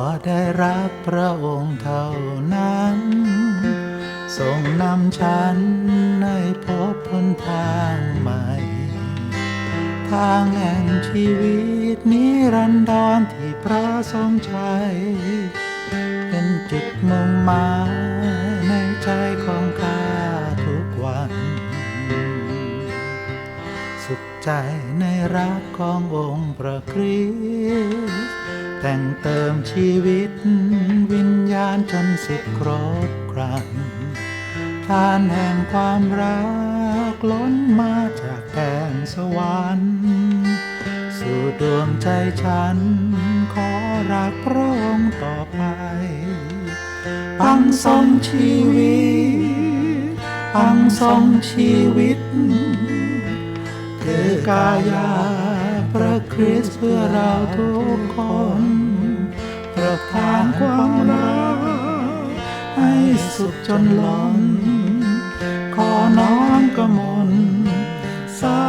ขอได้รักพระองค์เท่านั้น ทรงนำฉันให้พบหนทางใหม่ ทางแห่งชีวิตนิรันดรที่พระทรงใช้เป็นจุดมุ่งหมายในใจของข้าทุกวัน สุขใจในรักขององค์พระคริสต์ แต่งเติมชีวิตวิญญาณจนสุดครบครันทานแห่งความรักล้นมาจากแดนสวรรค์สู่ดวงใจฉัน ขอรักพระองค์ต่อไป ปังทรงชีวิต ปังทรงชีวิต คือกายา ระคริสต์เพื่อเราทุกคนประทานความรักให้สุดจนล้นขอน้อมกมลสา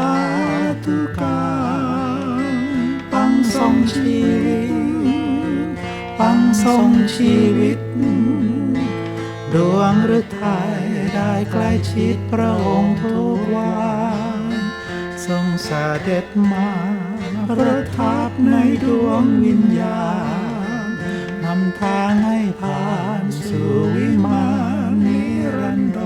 ธุการปังทรงชีวิตปังทรงชีวิต ดวงฤทัยได้ใกล้ชิดพระองค์ทุกวันทรงเสด็จมา ประทับในดวงวิญญาณนำทางให้ผ่านสู่วิมานนิรันด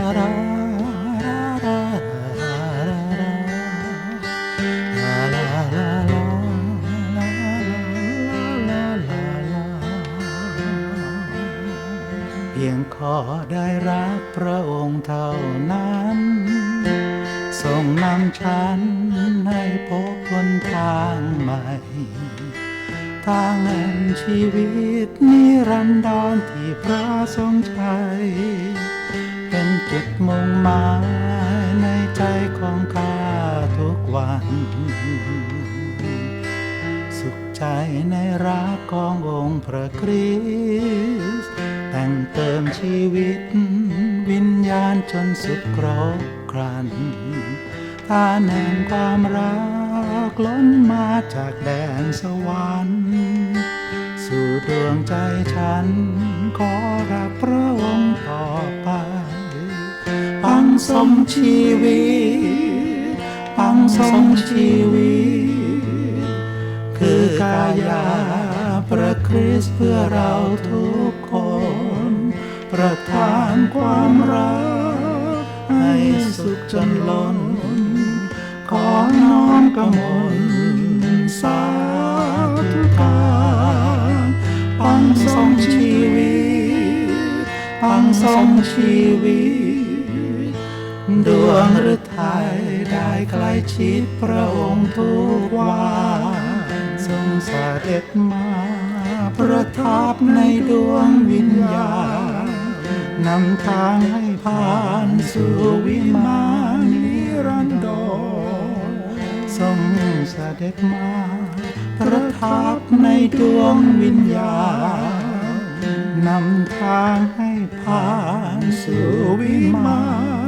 เพียง ขอได้รักพระองค์เท่านั้น ทรงนำฉันให้พบหนทางใหม่ ทางแห่งชีวิตนิรันดรที่พระทรงใช้เป็นจุดมุ่งหมายในใจของข้าทุกวัน สุขใจในรักขององค์พระคริส เติมชีวิต วิญญาณจนสุดครบครันทานแห่งความรักล้นมาจากแดนสวรรค์สู่ดวงใจฉัน ขอรักพระองค์ต่อไป ปังทรงชีวิต ปังทรงชีวิต คือกายาพระคริสต์เพื่อเราทุกคน ประทานความรัก ให้สุขจนล้น ขอน้อมกมลสาธุการปังทรงชีวิต ปังทรงชีวิต ดวงฤทัยได้ใกล้ชิดพระองค์ทุกวันทรงเสด็จมาประทับในดวงวิญญาณ นำทางให้ผ่านสู่วิมานนิรันดรทรงเสด็จมาประทับในดวงวิญญาณนำทางให้ผ่านสู่วิมาร